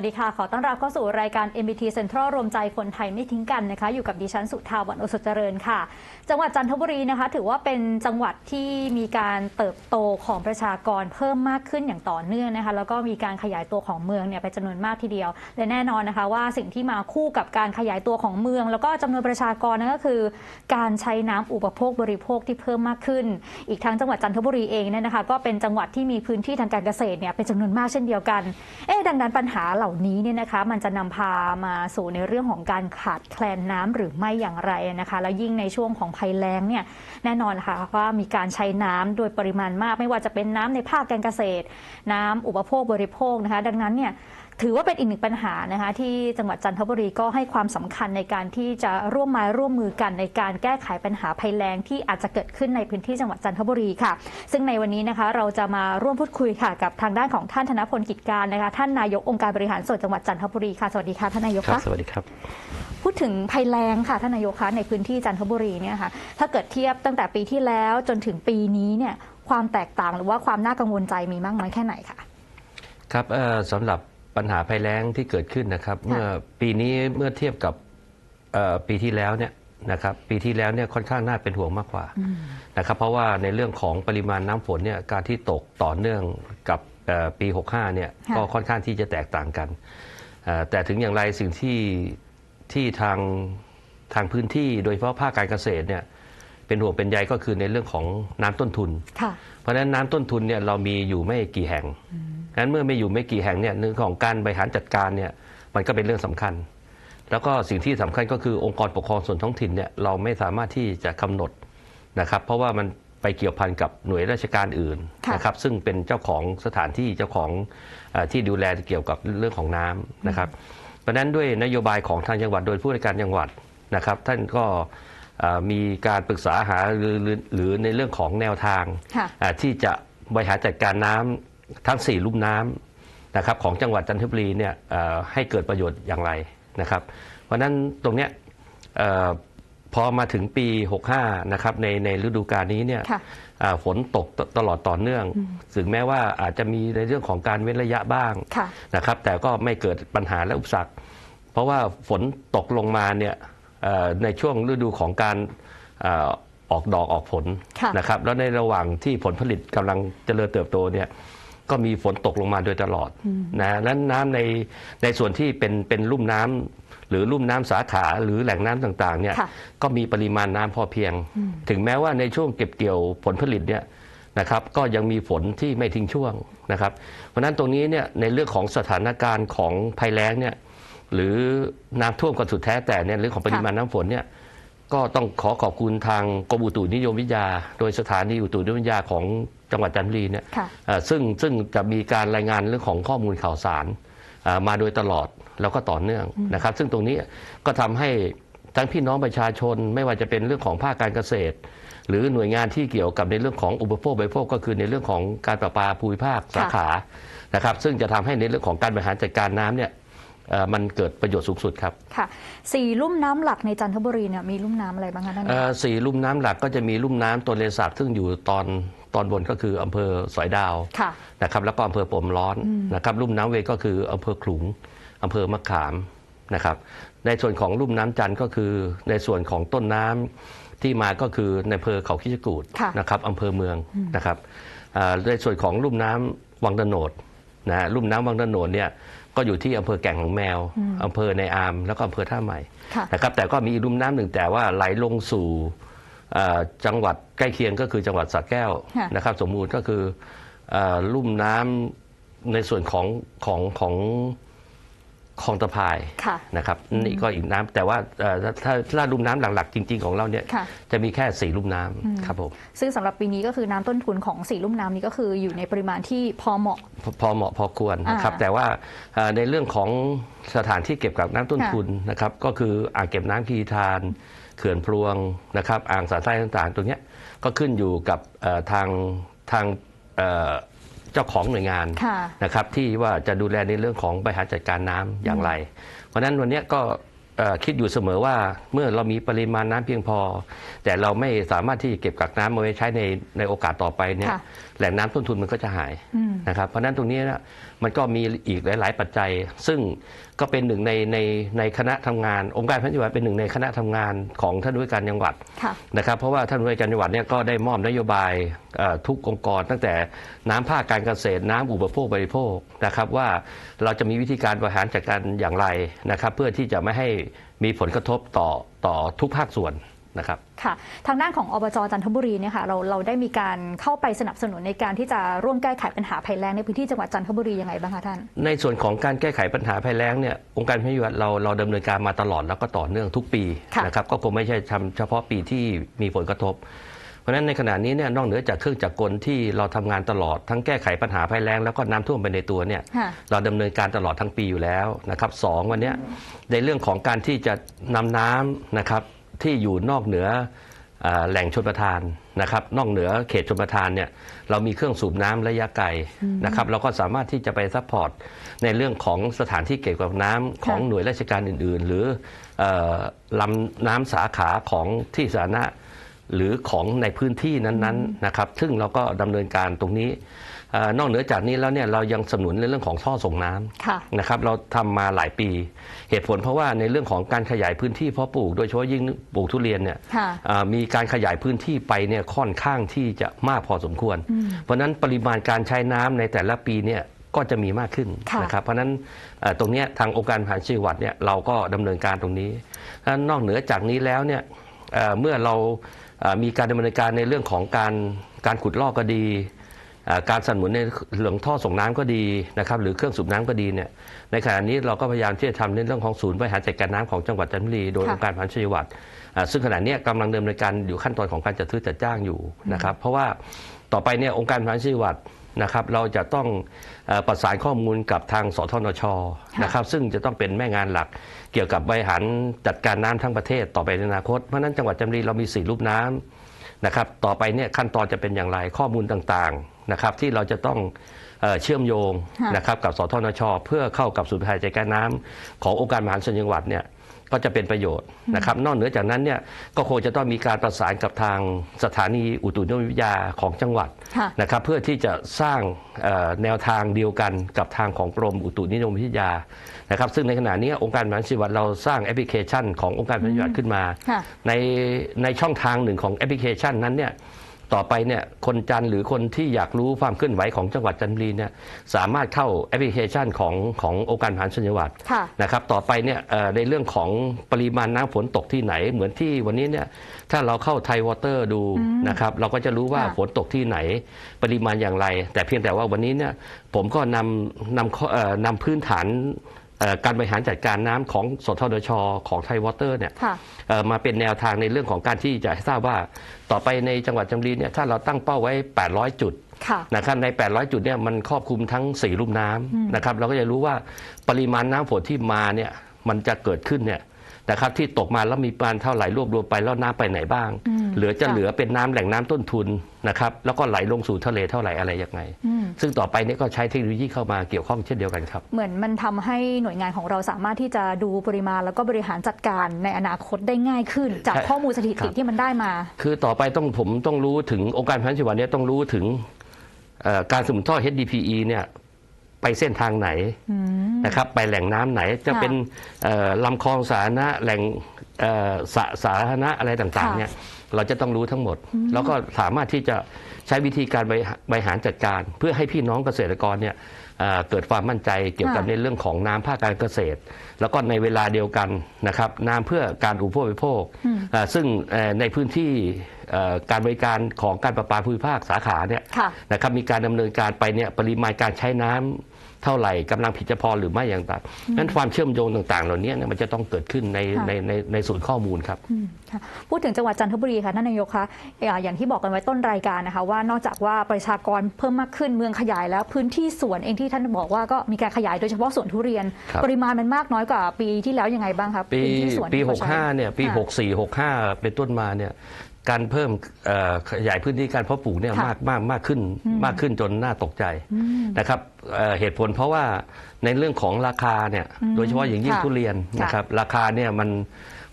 วัสดีค่ะ ขอต้อนรับเข้าสู่รายการ MBT Central รวมใจคนไทยไม่ทิ้งกันนะคะ อยู่กับดิฉันสุธาวันโอสถเจริญค่ะ จังหวัดจันทบุรีนะคะ ถือว่าเป็นจังหวัดที่มีการเติบโตของประชากรเพิ่มมากขึ้นอย่างต่อเนื่องนะคะ แล้วก็มีการขยายตัวของเมืองเนี่ยเป็นจำนวนมากทีเดียว และแน่นอนนะคะว่าสิ่งที่มาคู่กับการขยายตัวของเมือง แล้วก็จำนวนประชากรนั่นก็คือ การใช้น้ำอุปโภคบริโภคที่เพิ่มมากขึ้น อีกทั้งจังหวัดจันทบุรีเองเนี่ยนะคะ ก็เป็นจังหวัดที่มีพื้นที่ทางการเกษตรเนี่ยเป็นจำนวนมากเช่นเดียวกัน เอ๊ดังนั้นปัญหาเหล่านี้เนี่ยนะคะมันจะนำพามาสู่ในเรื่องของการขาดแคลนน้ำหรือไม่อย่างไรนะคะ แล้วยิ่งในช่วงของภัยแล้งเนี่ยแน่นอนนะคะว่ามีการใช้น้ำโดยปริมาณมาก ไม่ว่าจะเป็นน้ำในภาคการเกษตร น้ำอุปโภคบริโภคนะคะ ดังนั้นเนี่ย ถือว่าเป็นอีกหนึ่งปัญหานะคะที่จังหวัดจันทบุรีก็ให้ความสำคัญในการที่จะร่วมไม้ร่วมมือกันในการแก้ไขปัญหาภัยแล้งที่อาจจะเกิดขึ้นในพื้นที่จังหวัดจันทบุรีค่ะ ซึ่งในวันนี้นะคะเราจะมาร่วมพูดคุยค่ะ กับทางด้านของท่านธนพลกิจการนะคะ ท่านนายกองค์การบริหารส่วนจังหวัดจันทบุรีค่ะสวัสดีค่ะท่านนายกครับคะสวัสดีครับพูดถึงภัยแล้งค่ะท่านนายกคะในพื้นที่จันทบุรีเนี่ยค่ะถ้าเกิดเทียบตั้งแต่ปีที่แล้วจนถึงปีนี้เนี่ยความแตกต่างหรือว่าความน่ากังวลใจมีมากน้อยแค่ไหนคะครับเอ่อสำหรับ ปัญหาภัยแล้งที่เกิดขึ้นนะครับ เมื่อปีนี้เมื่อเทียบกับเอ่อปีที่แล้วเนี่ยนะครับปีที่แล้วเนี่ยค่อนข้างน่าเป็นห่วงมากกว่านะครับเพราะว่าในเรื่องของปริมาณน้ำฝนเนี่ยการที่ตกต่อเนื่องกับเอ่อปี 65เนี่ยค่ะก็ค่อนข้างที่จะแตกต่างกันเอ่อแต่ถึงอย่างไรสิ่งที่ที่ทางทางพื้นที่โดยเฉพาะภาคการเกษตรเนี่ยเป็นห่วงเป็นใยก็คือในเรื่องของน้ำต้นทุนค่ะเพราะฉะนั้นน้ำต้นทุนเนี่ยเรามีอยู่ไม่กี่แห่ง นั้นเมื่อไม่อยู่ไม่กี่แห่งเนี่ยเรื่องของการบริหารจัดการเนี่ยมันก็เป็นเรื่องสำคัญ แล้วก็สิ่งที่สำคัญก็คือองค์กรปกครองส่วนท้องถิ่นเนี่ยเราไม่สามารถที่จะกำหนดนะครับเพราะว่ามันไปเกี่ยวพันกับหน่วยราชการอื่นค่ะนะครับซึ่งเป็นเจ้าของสถานที่เจ้าของเออที่ดูแลเกี่ยวกับเรื่องของน้ำนะครับ เพราะฉะนั้นด้วยนโยบายของทางจังหวัด โดยผู้ว่าการจังหวัดนะครับ ท่านก็เอ่อมีการปรึกษาหารือหรือหรือในเรื่องของแนวทางค่ะอ่าที่จะบริหารจัดการน้ำ ทั้ง 4 ลุ่มน้ำนะครับของจังหวัดจันทบุรีเนี่ยเอ่อให้เกิดประโยชน์อย่างไรนะครับ เพราะฉะนั้นตรงเนี้ยเอ่อพอมาถึงปี 65 นะครับในในฤดูกาลนี้เนี่ยค่ะอ่าฝนตกตตลอดต่อเนื่อง ถึงแม้ว่าอาจจะมีในเรื่องของการเว้นระยะบ้างค่ะนะครับ แต่ก็ไม่เกิดปัญหาและอุปสรรค เพราะว่าฝนตกลงมาเนี่ยเอ่อในช่วงฤดูของการเอ่อออกดอกออกผลค่ะนะครับ แล้วในระหว่างที่ผลผลิตกำลังเจริญเติบโตเนี่ย ก็มีฝนตกลงมาโดยตลอดนะนั้นน้ำในในส่วนที่เป็นเป็นลุ่มน้ำหรือลุ่มน้ำสาขาหรือแหล่งน้ำต่างๆเนี่ยค่ะก็มีปริมาณน้ำพอเพียง ถึงแม้ว่าในช่วงเก็บเกี่ยวผลผลิตเนี่ยนะครับก็ยังมีฝนที่ไม่ทิ้งช่วงนะครับ เพราะฉะนั้นตรงนี้เนี่ยในเรื่องของสถานการณ์ของภัยแล้งเนี่ยหรือน้ำท่วมกันสุดแท้แต่เนี่ยเรื่องของปริมาณน้ำฝนเนี่ยก็ต้องขอขอบคุณทางกรมอุตุนิยมวิทยา โดยสถานีอุตุนิยมวิทยาของ จังหวัดจันทบุรีเนี่ยค่ะเอ่อซึ่งซึ่งจะมีการรายงานเรื่องของข้อมูลข่าวสารเอ่อมาโดยตลอดแล้วก็ต่อเนื่องนะครับ ซึ่งตรงนี้ก็ทำให้ทั้งพี่น้องประชาชนไม่ว่าจะเป็นเรื่องของภาคการเกษตร หรือหน่วยงานที่เกี่ยวกับในเรื่องของอุปโภคบริโภคก็คือในเรื่องของการประปาภูมิภาคสาขานะครับ ซึ่งจะทำให้ในเรื่องของการบริหารจัดการน้ำเนี่ยเอ่อ มันเกิดประโยชน์สูงสุดครับค่ะสี่ลุ่มน้ำหลักในจันทบุรีเนี่ยมีลุ่มน้ำอะไรบ้างคะท่านนายเอ่กอสี่ลุ่มน้ำหลักก็จะมีลุ่มน้ำตัวเลสาบซึ่งอยู่ตอนตอนบนก็คืออำเภอสอยดาวค่ะนะครับแล้วก็อำเภอปมร้อนนะครับลุ่มน้ำเวก็คืออำเภอขลุงอำเภอมะขามนะครับ ในส่วนของลุ่มน้ำจันทร์ก็คือในส่วนของต้นน้ำที่มาก็คือในอำเภอเขาคิชกูดค่ะนะครับอำเภอเมืองนะครับอ่าในส่วนของลุ่มน้ำวังตะโนดนะฮะลุ่มน้ำวังตะโนดเนี่ย ก็อยู่ที่อำเภอแก่งของแมวอำเภอในอาม แล้วก็อำเภอท่าใหม่ค่ะนะครับแต่ก็มีอีกลุ่มน้ำหนึ่งแต่ว่าไหลลงสู่เอ่อจังหวัดใกล้เคียงก็คือจังหวัดสระแก้วค่ะนะครับ สมมูลก็คือเอ่อลุ่มน้ำในส่วนของของของ คลองตะพายค่ะนะครับนี่ก็อีกน้ำแต่ว่าเอ่อถ้าถ้าถ้าลุ่มน้ำหลักๆจริง ๆ ของเราเนี่ยค่ะจะมีแค่สี่ลุ่มน้ำครับผมซึ่งสำหรับปีนี้ก็คือน้ำต้นทุนของสี่ลุ่มน้ำนี้ก็คืออยู่ในปริมาณที่พอเหมาะ พอพอเหมาะพอควรนะครับอ่าแต่ว่าเอ่อในเรื่องของสถานที่เก็บกักน้ำต้นทุนนะครับก็คืออ่างเก็บน้ำคีรีทานเขื่อนพลวงนะครับอ่างสาไส้ต่างๆ ตรงเนี้ยก็ขึ้นอยู่กับเอ่อทางทาง เอ่อเจ้าของหน่วยงานค่ะนะครับที่ว่าจะดูแลในเรื่องของบริหารจัดการน้ำอย่างไร เพราะฉะนั้นวันเนี้ยก็เอ่อคิดอยู่เสมอว่าเมื่อเรามีปริมาณน้ำเพียงพอ แต่เราไม่สามารถที่จะเก็บกักน้ำมาไว้ใช้ในในโอกาสต่อไปเนี่ยค่ะ แหล่งน้ำต้นทุนมันก็จะหายอืมนะครับเพราะฉะนั้นตรงนี้นะมันก็มีอีกหลาย ๆ ปัจจัย ซึ่งก็เป็นหนึ่งในในในคณะทำงาน องค์การพันธุ์จังหวัดเป็นหนึ่งในคณะทำงานของท่านผู้ว่าการจังหวัดค่ะนะครับเพราะว่าท่านผู้ว่าการจังหวัดเนี่ยก็ได้มอบนโยบายเอ่อทุกองค์กร ตั้งแต่น้ำภาคการเกษตรน้ำอุปโภคบริโภคนะครับว่าเราจะมีวิธีการบริหารจัดการอย่างไรนะครับ เพื่อที่จะไม่ให้มีผลกระทบต่อต่อทุกภาคส่วน นะครับค่ะทางด้านของอบจจันทบุรีเนี่ยค่ะเราเราได้มีการเข้าไปสนับสนุนในการที่จะร่วมแก้ไขปัญหาภัยแล้งในพื้นที่จังหวัดจันทบุรียังไงบ้างคะท่าน ในส่วนของการแก้ไขปัญหาภัยแล้งเนี่ยองค์การพิวัตเราเราดำเนินการมาตลอดแล้วก็ต่อเนื่องทุกปีค่ะนะครับก็คงไม่ใช่ทำเฉพาะปีที่มีผลกระทบ เพราะฉะนั้นในขณะนี้เนี่ยนอกเหนือจากเครื่องจักรกลที่เราทำงานตลอดทั้งแก้ไขปัญหาภัยแล้งแล้วก็น้ำท่วมไปในตัวเนี่ยค่ะเราดำเนินการตลอดทั้งปีอยู่แล้วนะครับสองวันเนี้ยในเรื่องของการที่จะนำน้ำนะครับ ที่อยู่นอกเหนือเอ่อแหล่งชนประทานนะครับ นอกเหนือเขตชนประทานเนี่ยเรามีเครื่องสูบน้ำระยะไกลนะครับ เราก็สามารถที่จะไปซัพพอร์ตในเรื่องของสถานที่เก็บกับน้ำของหน่วยราชการอื่น ๆ หรือเอ่อลำน้ำสาขาของที่สาธารณะ หรือของในพื้นที่นั้นๆนะครับ ซึ่งเราก็ดำเนินการตรงนี้เออนอกเหนือจากนี้แล้วเนี่ยเรายังสนับสนุนในเรื่องของท่อส่งน้ำค่ะนะครับเราทำมาหลายปี เหตุผลเพราะว่าในเรื่องของการขยายพื้นที่เพาะปลูกโดยเฉพาะยิ่งปลูกทุเรียนเนี่ยค่ะอ่ามีการขยายพื้นที่ไปเนี่ยค่อนข้างที่จะมากพอสมควร เพราะฉะนั้นปริมาณการใช้น้ำในแต่ละปีเนี่ยก็จะมีมากขึ้นค่ะนะครับเพราะฉะนั้นเอ่อตรงเนี้ยทางองค์การผ่านชีวัดเนี่ยเราก็ดำเนินการตรงนี้ถ้านอกเหนือจากนี้แล้วเนี่ยเอ่อเมื่อเราเอ่อ มีการดำเนินการในเรื่องของการการขุดลอกก็ดีเอ่อการสนับสนุนในเรื่องท่อส่งน้ำก็ดีนะครับหรือเครื่องสูบน้ำก็ดีเนี่ยในขณะนี้เราก็พยายามที่จะทำในเรื่องของศูนย์บริหารจัดการน้ำของจังหวัดจันทบุรีโดยค่ะองค์การผ่านชีวัดอ่า ซึ่งขณะนี้กำลังดำเนินการอยู่ขั้นตอนของการจัดซื้อจัดจ้างอยู่นะครับ เพราะว่าต่อไปเนี่ยองค์การผ่านชีวัดนะครับเราจะต้องอประสานข้อมูลกับทางสทนชนะครับซึ่งจะต้องเป็นแม่งานหลักเกี่ยวกับบริหารจัดการน้ำทั้งประเทศต่อไปในอนาคต เพราะนั้นจังหวัดจันทบุรีเรามีสี่รูปน้ำนะครับต่อไปเนี่ยขั้นตอนจะเป็นอย่างไรข้อมูลต่างๆนะครับที่เราจะต้องเอเชื่อมโยงนะครับกับสทนช เพื่อเข้ากับศูนย์บริหารจัดการน้ำขององค์การบริหารส่วนจังหวัดเนี่ย ก็จะเป็นประโยชน์นะครับ นอกเหนือจากนั้นเนี่ยก็คงจะต้องมีการประสานกับทางสถานีอุตุนิยมวิทยาของจังหวัดค่ะนะครับเพื่อที่จะสร้างเอ่อแนวทางเดียวกันกับทางของกรมอุตุนิยมวิทยานะครับซึ่งในขณะนี้องค์การบริหารส่วนจังหวัดเราสร้างแอปพลิเคชัน ขององค์การบริหารส่วนจังหวัดขึ้นมาค่ะในในช่องทางหนึ่งของแอปพลิเคชันนั้นเนี่ย ต่อไปเนี่ยคนจันทร์หรือคนที่อยากรู้ความเคลื่อนไหวของจังหวัดจันทบุรีเนี่ยสามารถเข้าแอปพลิเคชันของขององค์การบริหารส่วนจังหวัดค่ะนะครับต่อไปเนี่ยเอ่อในเรื่องของปริมาณน้ำฝนตกที่ไหน เหมือนที่วันนี้เนี่ยถ้าเราเข้าไทยวอเตอร์ดูนะครับเราก็จะรู้ว่าค่ะฝนตกที่ไหนปริมาณอย่างไร แต่เพียงแต่ว่าวันนี้เนี่ยผมก็นำนำข้อเอ่อนำพื้นฐานเอ่อ การบริหารจัดการน้ำของสทดชของไทยวอเตอร์เนี่ยค่ะเอ่อมาเป็นแนวทางในเรื่องของการที่จะให้ทราบว่าต่อไปในจังหวัดจันทบุรีเนี่ยถ้าเราตั้งเป้าไว้ 800 จุดค่ะนะครับใน 800 จุดเนี่ยมันครอบคลุมทั้ง 4 ลุ่มน้ำนะครับเราก็จะรู้ว่าปริมาณน้ำฝนที่มาเนี่ยมันจะเกิดขึ้นเนี่ย นะครับที่ตกมาแล้วมีปริมาณเท่าไหร่รวบรวมไปแล้วน้ำไปไหนบ้างอืมเหลือจะค่ะเหลือเป็นน้ำแหล่งน้ำต้นทุนนะครับแล้วก็ไหลลงสู่ทะเลเท่าไหร่อะไรยังไงอืมซึ่งต่อไปเนี่ยก็ใช้เทคโนโลยีเข้ามาเกี่ยวข้องเช่นเดียวกันครับ เหมือนมันทำให้หน่วยงานของเราสามารถที่จะดูปริมาณ แล้วก็บริหารจัดการในอนาคตได้ง่ายขึ้น จากใช่ข้อมูลสถิครัติบที่มันได้มา คือต่อไปต้องผมต้องรู้ถึงองค์การพันธุ์จังหวัดเนี่ยต้องรู้ถึงเอ่อการสมุนท่อ HDPE เนี่ย ไปเส้นทางไหนอืมนะครับไปแหล่งน้ำไหนจะค่ะเป็นเอ่อลำคลองสาธารณะแหล่งเอ่อสาสาธารณะอะไรต่างๆค่ะเนี่ยเราจะต้องรู้ทั้งหมด แล้วก็สามารถที่จะใช้วิธีการบริหารบริหารจัดการ เพื่อให้พี่น้องเกษตรกรเนี่ยเอ่อเกิดความมั่นใจเกี่ยวกับค่ะในเรื่องของน้ำภาคการเกษตร แล้วก็ในเวลาเดียวกันนะครับน้ำเพื่อการอุปโภคบริโภคเอ่อซึ่งเอ่อในพื้นที่เอ่อ การบริการของการประปาภูมิภาคสาขาเนี่ยค่ะนะครับมีการดำเนินการไปเนี่ยปริมาณการใช้น้ำเท่าไหร่กำลังผิดจะพอหรือไม่อย่างไรนั้นความเชื่อมโยงต่างๆ เหล่านี้เนี่ยมันจะต้องเกิดขึ้นในค่ะในในในศูนย์ข้อมูลครับอืมค่ะพูดถึงจังหวัดจันทบุรีค่ะท่านนายกคะอ่าอย่างที่บอกกันไว้ต้นรายการนะคะว่านอกจากว่าประชากรเพิ่มมากขึ้นเมืองขยายแล้วพื้นที่สวนเองที่ท่านบอกว่าก็มีการขยายโดยเฉพาะสวนทุเรียนครับปริมาณมันมากน้อยกว่าปีที่แล้วยังไงบ้างครับปีพื้นที่สวนปีที่เขาใช้65เนี่ยปีค่ะ64 65 เป็นต้นมาเนี่ย การเพิ่มเอ่อขยายพื้นที่การเพาะปลูกเนี่ยค่ะมากมากมากขึ้นมากขึ้นจนน่าตกใจอืมนะครับเอ่อเหตุผลเพราะว่าในเรื่องของราคาเนี่ยอืมโดยเฉพาะอย่างยิ่งค่ะทุเรียนค่ะนะครับราคาเนี่ยมัน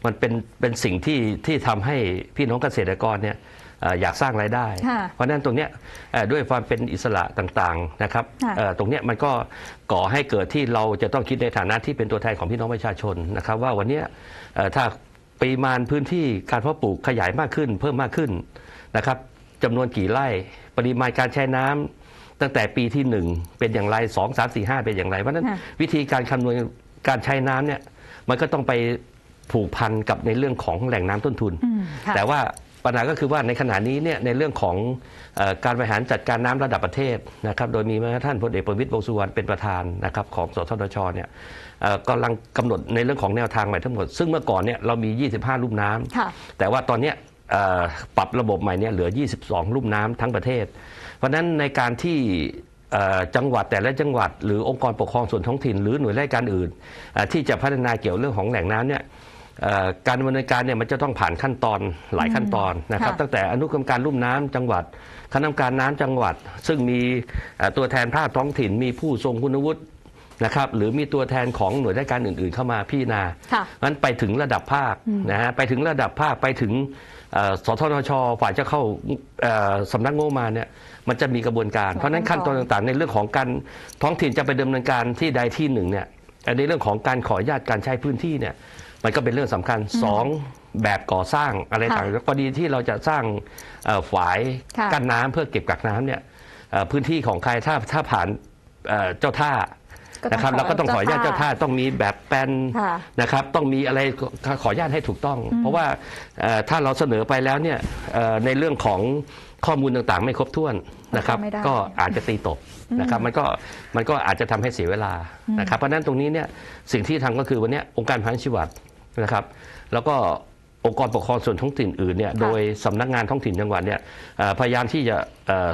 มันเป็นเป็นสิ่งที่ที่ทำให้พี่น้องเกษตรกรเนี่ยเอ่ออยากสร้างรายได้ ค่ะเพราะฉะนั้นตรงเนี้ยเอ่อด้วยความเป็นอิสระต่างๆนะครับค่ะ เอ่อตรงเนี้ยมันก็ก่อให้เกิดที่เราจะต้องคิดในฐานะที่เป็นตัวแทนของพี่น้องประชาชนนะครับว่าวันเนี้ยเอ่อถ้า ปริมาณพื้นที่การเพาะปลูกขยายมากขึ้น เพิ่มมากขึ้นนะครับจำนวนกี่ไร่ ปริมาณการใช้น้ำตั้งแต่ปีที่ 1 เป็นอย่างไร 2 3 4 5 เป็นอย่างไร เพราะฉะนั้นค่ะวิธีการคำนวณการใช้น้ำเนี่ยมันก็ต้องไปผูกพันกับในเรื่องของแหล่งน้ำต้นทุนอืมค่ะแต่ว่า ปัญหาก็คือว่าในขณะนี้เนี่ยในเรื่องของเออการบริหารจัดการน้ำระดับประเทศนะครับโดยมีท่านพลเอกประวิตรวงษ์สุวรรณเป็นประธานนะครับของสทชเนี่ยเอ่อกำลังกำหนดในเรื่องของแนวทางใหม่ทั้งหมด ซึ่งเมื่อก่อนเนี่ยเรามี 25 ลุ่มน้ำค่ะแต่ว่าตอนเนี้ยเอ่อปรับระบบใหม่เนี่ยเหลือ 22 ลุ่มน้ำทั้งประเทศ เพราะฉะนั้นในการที่เอ่อจังหวัดแต่ละจังหวัด หรือองค์กรปกครองส่วนท้องถิ่น หรือหน่วยราชการอื่นเอ่อที่จะพัฒนาเกี่ยวเรื่องของแหล่งน้ำเนี่ยเอ่อ การดำเนินการเนี่ยมันจะต้องผ่านขั้นตอนหลายขั้นตอนนะครับ ค่ะตั้งแต่อนุกรรมการลุ่มน้ำจังหวัด คณะกรรมการน้ำจังหวัด ซึ่งมีเอ่อตัวแทนภาคท้องถิ่น มีผู้ทรงคุณวุฒินะครับหรือมีตัวแทนของหน่วยราชการอื่น ๆ เข้ามาพิจารณา ค่ะ นั้นไปถึงระดับภาคนะฮะไปถึงระดับภาคไปถึงเอ่อสทนชฝ่ายจะเข้าเอ่อสำนักงบประมาณเนี่ยมันจะมีกระบวนการ เพราะฉะนั้นขั้นตอนต่างๆ ในเรื่องของการท้องถิ่นจะไปดำเนินการที่ใดที่หนึ่งเนี่ยแต่ในเรื่องของการขออนุญาตการใช้พื้นที่เนี่ย มันก็เป็นเรื่องสำคัญสองแบบก่อสร้างอะไรค่ะต่างๆกรณีที่เราจะสร้างเอ่อฝายค่ะกั้นน้ำเพื่อเก็บกักน้ำเนี่ยเอ่อพื้นที่ของใครถ้าถ้าผ่านเอ่อเจ้าท่าก็ต้องนะครับขอเราก็ต้องขออนุญาตเจ้าเจ้าท่าท่าต้องมีแบบแปลนค่ะนะครับ ต้องมีอะไรขอขออนุญาตให้ถูกต้อง เพราะว่าเอ่อถ้าเราเสนอไปแล้วเนี่ยเอ่อในเรื่องของข้อมูลต่างๆ ไม่ครบถ้วนนะครับไม่ได้ก็อาจจะตีตกนะครับมันก็มันก็อาจจะทำให้เสียเวลานะครับเพราะฉะนั้นตรงนี้เนี่ยสิ่งที่ทำก็คือวันเนี้ยองค์การพันชีวัต นะครับ แล้วก็องค์กรปกครองส่วนท้องถิ่นอื่นเนี่ยโดยสำนักงานท้องถิ่นจังหวัดเนี่ยเอ่อพยายามที่จะเอ่อ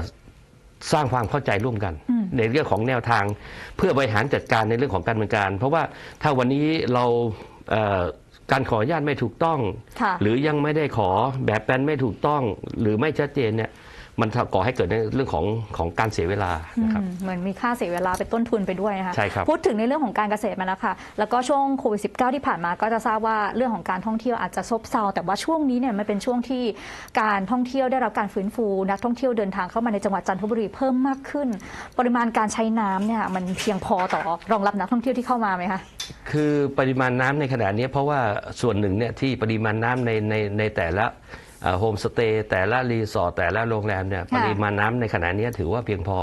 สร้างความเข้าใจร่วมกัน ในเรื่องของแนวทาง เพื่อบริหารจัดการในเรื่องของการดำเนินการ เพราะว่าถ้าวันนี้เราเอ่อการขออนุญาตไม่ถูกต้องค่ะหรือยังไม่ได้ขอแบบแปลนไม่ถูกต้อง หรือไม่ชัดเจนเนี่ย มันก่อให้เกิดในเรื่องของของการเสียเวลานะครับอืมเหมือนมีค่าเสียเวลาเป็นต้นทุนไปด้วยนะคะใช่ครับพูดถึงในเรื่องของการเกษตรมาแล้วค่ะ แล้วก็ช่วงโควิด -19 ที่ผ่านมาก็จะทราบว่าเรื่องของการท่องเที่ยวอาจจะซบเซาแต่ว่าช่วงนี้เนี่ยมันเป็นช่วงที่การท่องเที่ยวได้รับการฟื้นฟูนักท่องเที่ยวเดินทางเข้ามาในจังหวัดจันทบุรีเพิ่มมากขึ้น ปริมาณการใช้น้ำเนี่ยมันเพียงพอต่อรองรับนักท่องเที่ยวที่เข้ามาไหมคะคือปริมาณน้ำในขณะนี้เพราะว่าส่วนหนึ่งเนี่ยที่ปริมาณน้ำในในในแต่ละ โฮมสเตย์แต่ละรีสอร์ทแต่ละโรงแรมเนี่ยค่ะปริมาณน้ำในขณะนี้ถือว่าเพียงพอ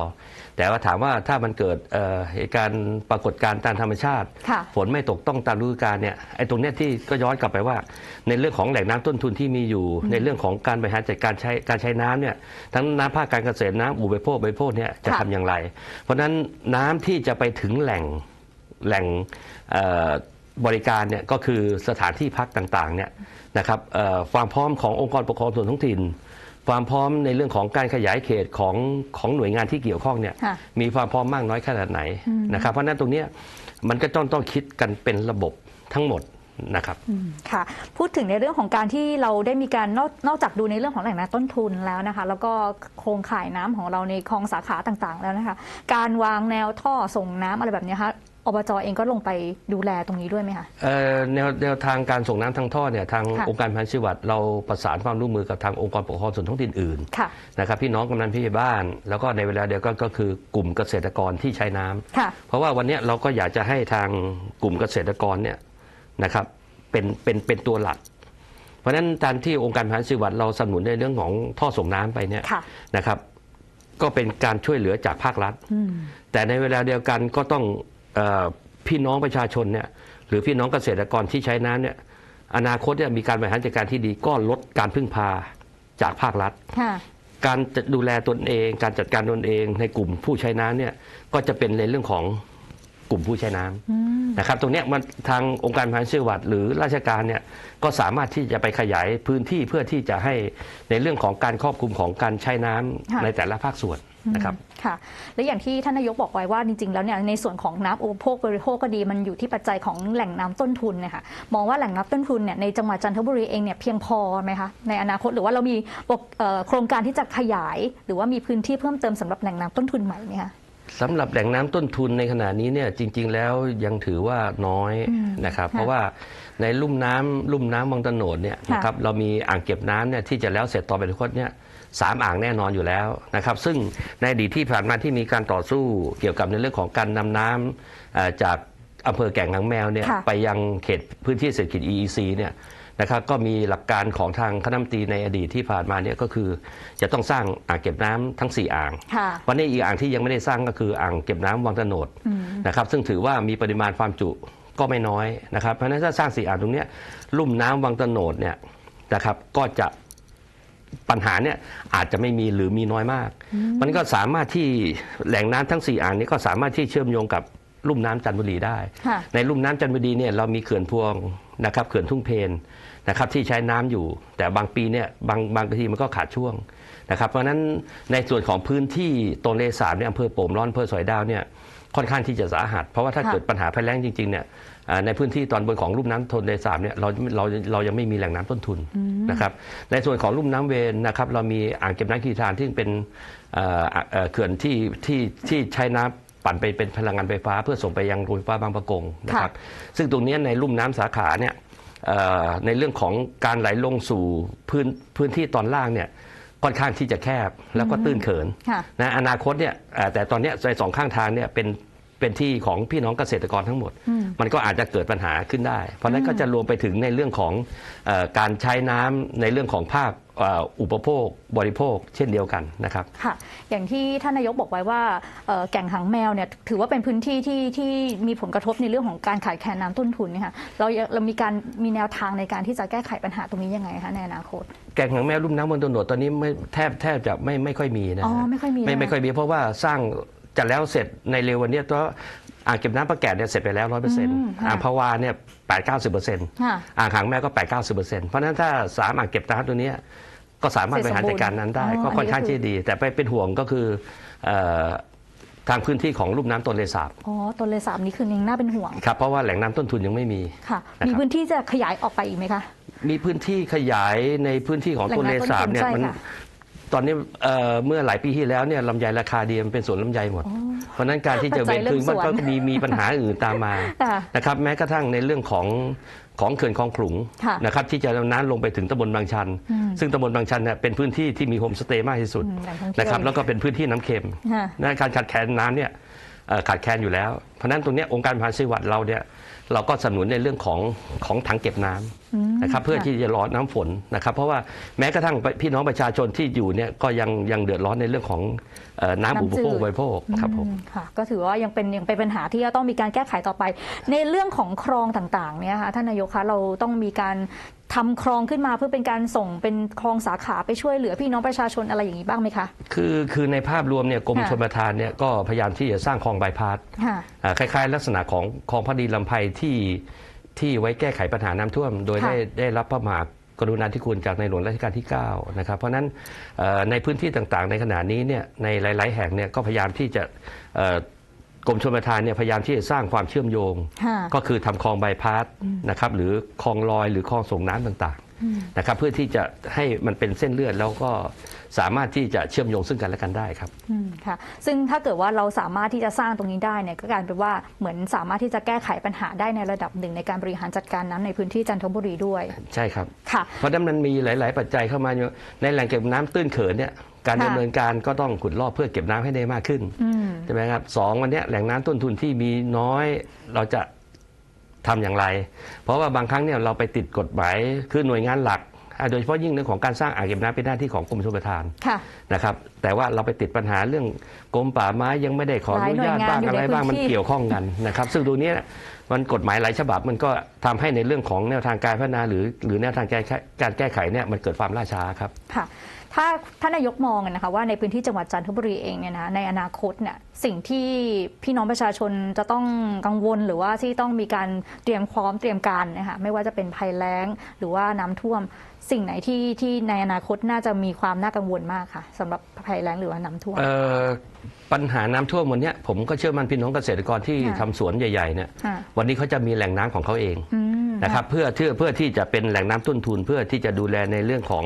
แต่ว่าถามว่าถ้ามันเกิดเอ่อเหตุการณ์ปรากฏการณ์ตามธรรมชาติค่ะฝนไม่ตกต้องตามฤดูกาลเนี่ยไอ้ตรงเนี้ยที่ก็ย้อนกลับไปว่า ในเรื่องของแหล่งน้ำต้นทุนที่มีอยู่ ในเรื่องของการบริหารจัดการใช้การใช้น้ำเนี่ยทั้งน้ำภาคการเกษตรน้ำอุปโภคบริโภคเนี่ยจะค่ะทำอย่างไร เพราะฉะนั้นน้ำที่จะไปถึงแหล่งแหล่งเอ่อ บริการเนี่ยก็คือสถานที่พักต่างๆเนี่ยนะครับเอ่อความพร้อมขององค์กรปกครองส่วนท้องถิ่น ความพร้อมในเรื่องของการขยายเขตของของหน่วยงานที่เกี่ยวข้องเนี่ยค่ะมีความพร้อมมากน้อยขนาดไหนนะครับเพราะฉะนั้นตรงเนี้ยมันก็ต้องต้องคิดกันเป็นระบบทั้งหมดนะครับอืมค่ะ พูดถึงในเรื่องของการที่เราได้มีการนอกนอกจากดูในเรื่องของแหล่งน้ำต้นทุนแล้วนะคะ แล้วก็โครงข่ายน้ำของเราในคลองสาขาต่างๆ แล้วนะคะ การวางแนวท่อส่งน้ำอะไรแบบเนี้ยคะ อบจเองก็ลงไปดูแลตรงนี้ด้วยไหมคะเอ่อแนวแนวทางการส่งน้ำทางท่อเนี่ยทางค่ะองค์การพันธุ์ชีวัตเราประสานความร่วมมือกับทางองค์กรปกครองส่วนท้องถิ่นอื่นค่ะนะครับพี่น้องกำนันพี่บ้าน แล้วก็ในเวลาเดียวกันก็คือกลุ่มเกษตรกรที่ใช้น้ำค่ะเพราะว่าวันเนี้ยเราก็อยากจะให้ทางกลุ่มเกษตรกรเนี่ยนะครับเป็นเป็นเป็นตัวหลักเพราะฉะนั้นการที่องค์การพันธุ์ชีวัตเราสนับสนุนในเรื่องของท่อส่งน้ำไปเนี่ยค่ะนะครับ ก็เป็นการช่วยเหลือจากภาครัฐอืมแต่ในเวลาเดียวกันก็ต้องเออ พี่น้องประชาชนเนี่ยหรือพี่น้องเกษตรกรที่ใช้น้ำเนี่ยอนาคตเนี่ยมีการบริหารจัดการที่ดีก็ลดการพึ่งพาจากภาครัฐค่ะการจะดูแลตนเอง การจัดการตนเองในกลุ่มผู้ใช้น้ำเนี่ยก็จะเป็นในเรื่องของกลุ่มผู้ใช้น้ำอืมนะครับ ตรงเนี้ยมันทางองค์การพันธุ์จังหวัดหรือราชการเนี่ยก็สามารถที่จะไปขยายพื้นที่เพื่อที่จะให้ในเรื่องของการครอบคลุมของการใช้น้ำค่ะในแต่ละภาคส่วน นะครับค่ะ และอย่างที่ท่านนายกบอกไว้ว่าจริงๆ แล้วเนี่ยในส่วนของน้ำอุปโภคบริโภคก็ดีมันอยู่ที่ปัจจัยของแหล่งน้ำต้นทุนนะคะมองว่าแหล่งน้ำต้นทุนเนี่ยในจังหวัดจันทบุรีเองเนี่ยเพียงพอไหมคะในอนาคตหรือว่าเรามีปกเอ่อโครงการที่จะขยาย หรือว่ามีพื้นที่เพิ่มเติมสำหรับแหล่งน้ำต้นทุนใหม่ไหมคะสำหรับแหล่งน้ำต้นทุนในขณะนี้เนี่ยจริง ๆ แล้วยังถือว่าน้อยอืมนะครับค่ะเพราะว่าในลุ่มน้ำลุ่มน้ำบางตะโนดเนี่ยค่ะนะครับเรามีอ่างเก็บน้ำเนี่ยที่จะแล้วเสร็จต่อไปในอนาคตเนี่ย สามอ่างแน่นอนอยู่แล้วนะครับ ซึ่งในอดีตที่ผ่านมาที่มีการต่อสู้เกี่ยวกับในเรื่องของการนำน้ำเอ่อจากอำเภอแก่งหางแมวเนี่ยค่ะไปยังเขตพื้นที่เศรษฐกิจ EEC เนี่ยนะครับก็มีหลักการของทางคณะรัฐมนตรีในอดีตที่ผ่านมาเนี่ยก็คือ จะต้องสร้างอ่างเก็บน้ำทั้ง 4 อ่างค่ะวันนี้อีกอ่างที่ยังไม่ได้สร้างก็คืออ่างเก็บน้ำวังตะโนดนะครับซึ่งถือว่ามีปริมาณความจุก็ไม่น้อยนะครับเพราะฉะนั้นถ้าสร้างสี่อ่างตรงเนี้ยลุ่มน้ำวังตะโนดเนี่ยนะครับก็จะ ปัญหาเนี่ยอาจจะไม่มีหรือมีน้อยมาก มันก็สามารถที่แหล่งน้ำทั้ง 4 อ่างนี้ก็สามารถที่เชื่อมโยงกับลุ่มน้ำจันทบุรีได้ค่ะในลุ่มน้ำจันทบุรีเนี่ยเรามีเขื่อนพวงนะครับเขื่อนทุ่งเพนนะครับที่ใช้น้ำอยู่ แต่บางปีเนี่ยบางบางทีมันก็ขาดช่วงนะครับเพราะฉะนั้นในส่วนของพื้นที่ตนเลสามเนี่ยอำเภอโป่งร้อนอำเภอสอยดาวเนี่ยค่อนข้างที่จะสาหัส เพราะว่าถ้าค่ะเกิดปัญหาภัยแล้งจริงๆเนี่ยอ่า ในพื้นที่ตอนบนของลุ่มน้ำทนเลสามเนี่ยเราเราเรายังไม่มีแหล่งน้ำต้นทุนนะครับในส่วนของลุ่มน้ำเวนนะครับเรามีอ่างเก็บน้ำคีทานที่เป็นเอ่อเอ่อเขื่อนที่ที่ที่ใช้น้ำปั่นไปเป็นพลังงานไฟฟ้า เพื่อส่งไปยังโรงไฟฟ้าบางประกงนะครับซึ่งตรงเนี้ยในลุ่มน้ำสาขาเนี่ยเอ่อในเรื่องของการไหลลงสู่พื้นพื้นที่ตอนล่างเนี่ยค่อนข้างที่จะแคบแล้วก็ตื้นเขินค่ะนะอนาคตเนี่ยเอ่อแต่ตอนเนี้ยในสองข้างทางเนี่ยเป็น เป็นที่ของพี่น้องเกษตรกรทั้งหมด มันก็อาจจะเกิดปัญหาขึ้นได้ เพราะฉะนั้นก็จะรวมไปถึงในเรื่องของเออการใช้น้ำในเรื่องของภาคเอ่ออุปโภคบริโภคเช่นเดียวกันนะครับค่ะอย่างที่ท่านนายกบอกไว้ว่าเอ่อแก่งหางแมวเนี่ยถือว่าเป็นพื้นที่ที่ที่มีผลกระทบในเรื่องของการขาดแคลนน้ำต้นทุนเนี่ยค่ะเราเรามีการมีแนวทางในการที่จะแก้ไขปัญหาตรงนี้ยังไงคะในอนาคต แก่งหางแมวลุ่มน้ำบนตนโดดตอนนี้ไม่แทบแทบจะไม่ไม่ค่อยมีนะอ๋อฮะไม่ค่อยมีไม่นะไม่ค่อยมีเพราะว่าสร้าง จะแล้วเสร็จในเร็ววันเนี้ยตัวอ่างเก็บน้ำประแกดเนี่ยเสร็จไปแล้วร้อยเปอร์เซ็นต์อืมค่ะอ่างพาวาเนี่ยแปดเก้าสิบเปอร์เซ็นต์ค่ะอ่างหางแมวก็แปดเก้าสิบเปอร์เซ็นต์เพราะฉะนั้นถ้าสามอ่างเก็บน้ำตัวเนี้ยก็สามารถบริหารจัดการนั้นได้อ๋อก็ค่อนข้างอันนี้ก็คือที่ดี แต่ไปเป็นห่วงก็คือเอ่อทางพื้นที่ของลุ่มน้ำตนเลสาบ อ๋อต้นเลสามนี้คือยังน่าเป็นห่วง ครับ เพราะว่าแหล่งน้ำต้นทุนยังไม่มี ค่ะนะครับมีพื้นที่จะขยายออกไปอีกไหมคะ มีพื้นที่ขยายในพื้นที่ของต้นเลสาบเนี่ยแหล่งน้ำต้นทุนใช่มันค่ะ ตอนนี้เอ่อเมื่อหลายปีที่แล้วเนี่ยลำไยราคาดีมันเป็นสวนลำไยหมด เพราะฉะนั้นการที่จะเข้าใจเว้นคืนเรื่มัอนงสวนก็มีมีปัญหาอื่นตามมาค่ะนะครับแม้กระทั่งในเรื่องของของเขื่อนคลองขลุงค่ะนะครับที่จะนำน้ำลงไปถึงตำบลบางชัน อืมซึ่งตำบลบางชันเนี่ยเป็นพื้นที่ที่มีโฮมสเตย์มากที่สุดอืมแหล่งท่องเที่ยวนะครับแล้วก็เป็นพื้นที่น้ำเค็มค่ะ นะการขาดแคลนน้ำเนี่ยเอ่อขาดแคลนอยู่แล้ว เพราะฉะนั้นตรงเนี้ยองค์การมหาจังหวัดเราเนี่ย เราก็สนับสนุนในเรื่องของของถังเก็บน้ำอืมนะครับเพื่อค่ะที่จะรอน้ำฝนนะครับ เพราะว่าแม้กระทั่งพี่น้องประชาชนที่อยู่เนี่ยก็ยังยังเดือดร้อนในเรื่องของเอ่อน้ำอุปโภคบริโภคครับผมอืค่ะก็ถือว่ายังเป็นยังเป็นปัญหาที่จะต้องมีการแก้ไขต่อไป ในเรื่องของคลองต่างๆเนี่ยค่ะท่านนายกคะเราต้องมีการ ทำคลองขึ้นมาเพื่อเป็นการส่งเป็นคลองสาขาไปช่วยเหลือพี่น้องประชาชนอะไรอย่างนี้บ้างไหมคะ คือคือในภาพรวมเนี่ยกรมค่ะชลประทานเนี่ยก็พยายามที่จะสร้างคลองบายพาสค่ะอ่าคล้ายๆ ลักษณะของคลองพระดีลำไพที่ที่ไว้แก้ไขปัญหาน้ำท่วม โดยค่ะได้ได้รับพระมหากรุณาธิคุณจากในหลวงรัชกาลที่9นะครับเพราะฉะนั้นเอ่อในพื้นที่ต่างๆ ในขณะนี้เนี่ยในหลาย ๆ แห่งเนี่ยก็พยายามที่จะเอ่อก รมชลประทานเนี่ยพยายามที่จะสร้างความเชื่อมโยงค่ะก็คือทำคลองบายพาสนะครับหรือคลองลอยหรือคลองส่งน้ำต่างๆนะครับเพื่อที่จะให้มันเป็นเส้นเลือดแล้วก็ สามารถที่จะเชื่อมโยงซึ่งกันและกันได้ครับอืมค่ะ ซึ่งถ้าเกิดว่าเราสามารถที่จะสร้างตรงนี้ได้เนี่ยก็กลายเป็นว่าเหมือนสามารถที่จะแก้ไขปัญหาได้ในระดับหนึ่งในการบริหารจัดการน้ำในพื้นที่จันทบุรีด้วยใช่ครับค่ะ เพราะฉะนั้นมันมีหลาย ๆ ปัจจัยเข้ามาอยู่ในแหล่งเก็บน้ำตื้นเขินเนี่ยการค่ะดำเนินการก็ต้องขุดลอกเพื่อเก็บน้ำให้ได้มากขึ้นอืม ใช่ไหมครับสองวันเนี้ยแหล่งน้ำต้นทุนที่มีน้อยเราจะทำอย่างไร เพราะว่าบางครั้งเนี่ยเราไปติดกฎหมายคือหน่วยงานหลักอ่า โดยเฉพาะยิ่งเรื่องของการสร้างอ่างเก็บน้ำเป็นหน้าที่ของกรมชลประทานค่ะนะครับ แต่ว่าเราไปติดปัญหาเรื่องกรมป่าไม้ยังไม่ได้ขออนุญาตหลายหน่วยงานบ้างอะไรบ้างอยู่ในพื้มันนที่เกี่ยวข้องกันนะครับ ซึ่งตรงเนี้ยมันกฎหมายหลายฉบับมันก็ทำให้ในเรื่องของแนวทางการพัฒนาหรือหรือแนวทางการแก้การแก้ไขเนี่ยมันเกิดความล่าช้าครับค่ะ ถ้าท่านนายกมองอะนะคะว่าในพื้นที่จังหวัดจันทบุรีเองเนี่ยนะในอนาคตเนี่ยสิ่งที่พี่น้องประชาชนจะต้องกังวลหรือว่าที่ต้องมีการเตรียมพร้อมเตรียมการนะคะไม่ว่าจะเป็นภัยแล้งหรือว่าน้ำท่วม สิ่งไหนที่ที่ในอนาคตน่าจะมีความน่ากังวลมากค่ะสำหรับภัยแล้งหรือว่าน้ำท่วมเอ่อปัญหาน้ำท่วมวันเนี้ยผมก็เชื่อมั่นพี่น้องเกษตรกรที่ค่ะทำสวนใหญ่ๆเนี่ยค่ะวันนี้เขาจะมีแหล่งน้ำของเขาเองอืมนะครับเพื่อเพื่อเพื่อที่จะเป็นแหล่งน้ำต้นทุนเพื่อที่จะดูแลในเรื่องของ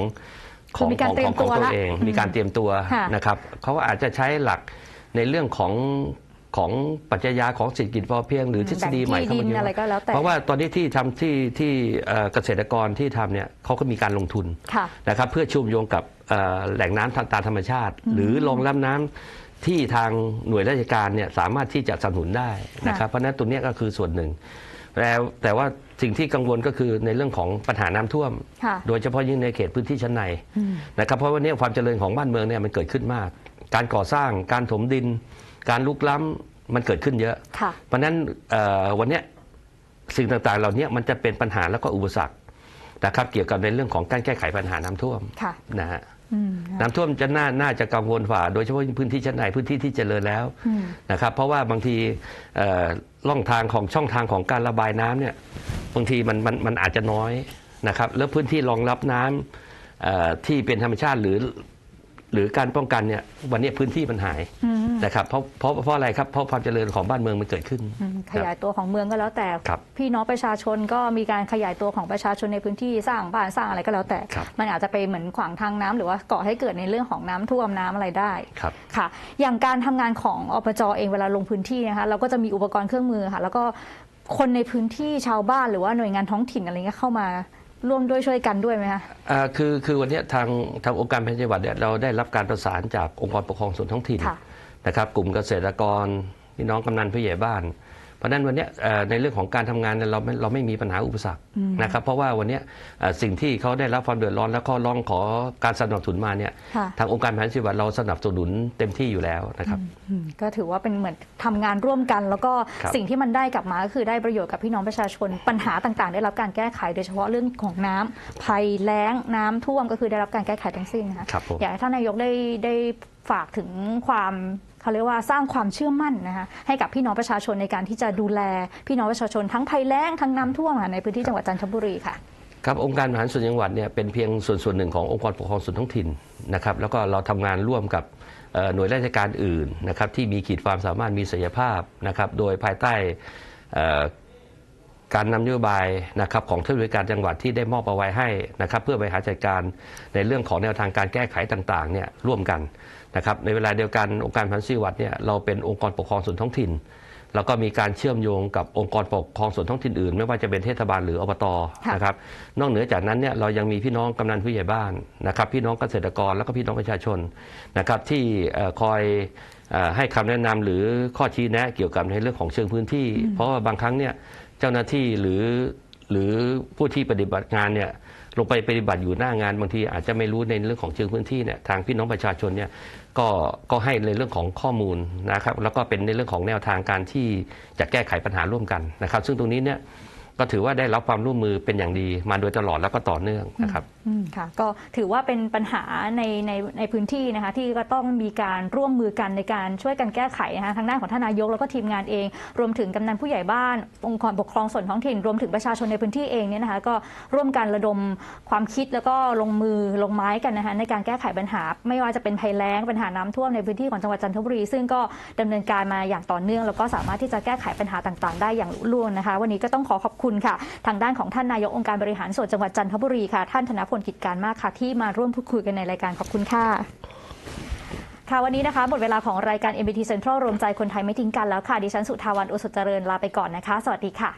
ขคือองมีการของเตรียขมองของตัวตัวละเองอืมมีการเตรียมตัวค่ะนะครับเขาอาจจะใช้หลักในเรื่องของของปรัชญาของเศรษฐกิจพอเพียงหรือทฤษฎีใหม่แบ่งเข้าที่มาดินเยอะไรอะก็แล้วแต่เพราะว่าตอนนี้ที่ทำที่ที่เอ่อเกษตรกรที่ทำเนี่ยเขาก็มีการลงทุนค่ะนะครับเพื่อเชื่อมโยงกับเอ่อแหล่งน้ำทางตามธรรมชาติ หรือรองรับน้ำที่ทางหน่วยราชการเนี่ยสามารถที่จะสนับสนุนได้นะครับเพราะฉะนั้นตัวเนี้ยก็คือส่วนหนึ่ง แต่แต่ว่าสิ่งที่กังวลก็คือในเรื่องของปัญหาน้ำท่วมค่ะโดยเฉพาะยิ่งในเขตพื้นที่ชั้นในอืมนะครับเพราะว่าเนี้ความเจริญของบ้านเมืองเนี่ยมันเกิดขึ้นมาก การก่อสร้างการถมดิน การลุกล้ำมันเกิดขึ้นเยอะค่ะเพราะฉะนั้นเอ่อวันเนี้ยสิ่งต่างๆ เหล่านี้มันจะเป็นปัญหาแล้วก็อุปสรรคนะครับเกี่ยวกับในเรื่องของการแก้ไขปัญหาน้ำท่วมค่ะนะฮะอืม น้ำท่วมจะน่าน่าจะกังวลฝ่า โดยเฉพาะพื้นที่ชั้นในพื้นที่ที่เจริญแล้วอืมนะครับ เพราะว่าบางทีเอ่อล่องทางของช่องทางของการระบายน้ำเนี่ยบางทีมันมันมันอาจจะน้อยนะครับ แล้วพื้นที่รองรับน้ำเอ่อที่เป็นธรรมชาติหรือ หรือการป้องกันเนี่ยวันนี้พื้นที่มันหายอืมนะครับเพราะเพราะเพราะอะไรครับเพราะความเจริญของบ้านเมืองมันเกิดขึ้นอืมขยายตัวของเมืองก็แล้วแต่ครับพี่น้องประชาชนก็มีการขยายตัวของประชาชนในพื้นที่สร้างบ้านสร้างอะไรก็แล้วแต่ครับมันอาจจะไปเหมือนขวางทางน้ำหรือว่าก่อให้เกิดในเรื่องของน้ำท่วมน้ำอะไรได้ครับค่ะ อย่างการทำงานของอปจเองเวลาลงพื้นที่นะคะเราก็จะมีอุปกรณ์เครื่องมือค่ะแล้วก็คนในพื้นที่ชาวบ้านหรือว่าหน่วยงานท้องถิ่นอะไรเงี้ยเข้ามา ร่วมด้วยช่วยกันด้วยไหมคะอ่าคือคือวันเนี้ยทางทางองค์การแผ่นดินจังหวัดเนี่ยเราได้รับการประสานจากองค์กรปกครองส่วนท้องถิ่นค่ะ นะครับกลุ่มเกษตรกรพี่น้องกำนันผู้ใหญ่บ้านเพ ราะฉะนั้นวันเนี้ยเอ่อในเรื่องของการทำงานเนี่ยเราไม่เราไม่มีปัญหาอุปสรรคนะครับ เพราะว่าวันเนี้ยเอ่อสิ่งที่เขาได้รับความเดือดร้อนแล้วก็ร้องขอการสนับสนุนมาเนี่ยค่ะทางองค์การแผ่นดินจังหวัดเราสนับสนุนเต็มที่อยู่แล้วนะครับอืมก็ถือว่าเป็นเหมือนทำงานร่วมกัน แล้วก็ครับสิ่งที่มันได้กลับมาก็คือได้ประโยชน์กับพี่น้องประชาชนปัญหาต่าง ๆ ได้รับการแก้ไขโดยเฉพาะเรื่องของน้ำภัยแล้งน้ำท่วมก็คือได้รับการแก้ไขทั้งสิ้นนะคะครับผมอยากให้ท่านนายกได้ได้ฝากถึงความ เขาเรียกว่าสร้างความเชื่อมั่นนะคะให้กับพี่น้องประชาชนในการที่จะดูแล พี่น้องประชาชนทั้งภัยแล้งทั้งน้ำท่วมค่ะในพื้นที่จังหวัดจันทบุรีค่ะครับองค์การบริหารส่วนจังหวัดเนี่ยเป็นเพียงส่วนส่วนหนึ่งขององค์กรปกครองส่วนท้องถิ่นนะครับแล้วก็เราทำงานร่วมกับหน่วยราชการอื่นนะครับที่มีขีดความสามารถมีศักยภาพนะครับโดยภายใต้การนำนโยบายนะครับของท่านผู้การจังหวัดที่ได้มอบเอาไว้ให้นะครับเพื่อบริหารจัดการในเรื่องของแนวทางการแก้ไขต่างๆเนี่ยร่วมกัน นะครับในเวลาเดียวกันองค์การบริหารส่วนจังหวัดเนี่ยเราเป็นองค์กรปกครองส่วนท้องถิ่น แล้วก็มีการเชื่อมโยงกับองค์กรปกครองส่วนท้องถิ่นอื่น ไม่ว่าจะเป็นเทศบาลหรืออบตค่ะนะครับนอกเหนือจากนั้นเนี่ยเรายังมีพี่น้องกำนันผู้ใหญ่บ้านนะครับพี่น้องเกษตรกรแล้วก็พี่น้องประชาชนนะครับที่เอ่อคอยเอ่อให้คำแนะนำหรือข้อชี้แนะเกี่ยวกับในเรื่องของเชิงพื้นที่ เพราะว่าบางครั้งเนี่ยเจ้าหน้าที่หรือหรือผู้ที่ปฏิบัติงานเนี่ย ลงไปปฏิบัติอยู่หน้างานบางทีอาจจะไม่รู้ในเรื่องของเชิงพื้นที่เนี่ยทางพี่น้องประชาชนเนี่ยก็ก็ให้ในเรื่องของข้อมูลนะครับแล้วก็เป็นในเรื่องของแนวทางการที่จะแก้ไขปัญหาร่วมกันนะครับ ซึ่งตรงนี้เนี่ยก็ถือว่าได้รับความร่วมมือเป็นอย่างดีมาโดยตลอดแล้วก็ต่อเนื่องนะครับ ค่ะก็ถือว่าเป็นปัญหาในในในพื้นที่นะคะที่ก็ต้องมีการร่วมมือกันในการช่วยกันแก้ไขนะคะทางด้านของท่านนายกแล้วก็ทีมงานเอง รวมถึงกำนันผู้ใหญ่บ้าน องค์กรปกครองส่วนท้องถิ่น รวมถึงประชาชนในพื้นที่เองเนี่ยนะคะก็ร่วมกันระดมความคิดแล้วก็ลงมือลงไม้กันนะคะในการแก้ไขปัญหา ไม่ว่าจะเป็นภัยแล้งปัญหาน้ำท่วมในพื้นที่ของจังหวัดจันทบุรี ซึ่งก็ดำเนินการมาอย่างต่อเนื่อง แล้วก็สามารถที่จะแก้ไขปัญหาต่างๆ ได้อย่างลุล่วงนะคะ วันนี้ก็ต้องขอขอบคุณค่ะ ทางด้านของท่านนายกองค์การบริหารส่วนจังหวัดจันทบุรีค่ะท่านธนพลกิจการมากค่ะ ที่มาร่วมพูดคุยกันในรายการขอบคุณค่ะค่ะวันนี้นะคะหมดเวลาของรายการ MBT Central รวมใจคนไทยไม่ทิ้งกันแล้วค่ะ ดิฉันสุทาวันอุสุเจริญลาไปก่อนนะคะ สวัสดีค่ะ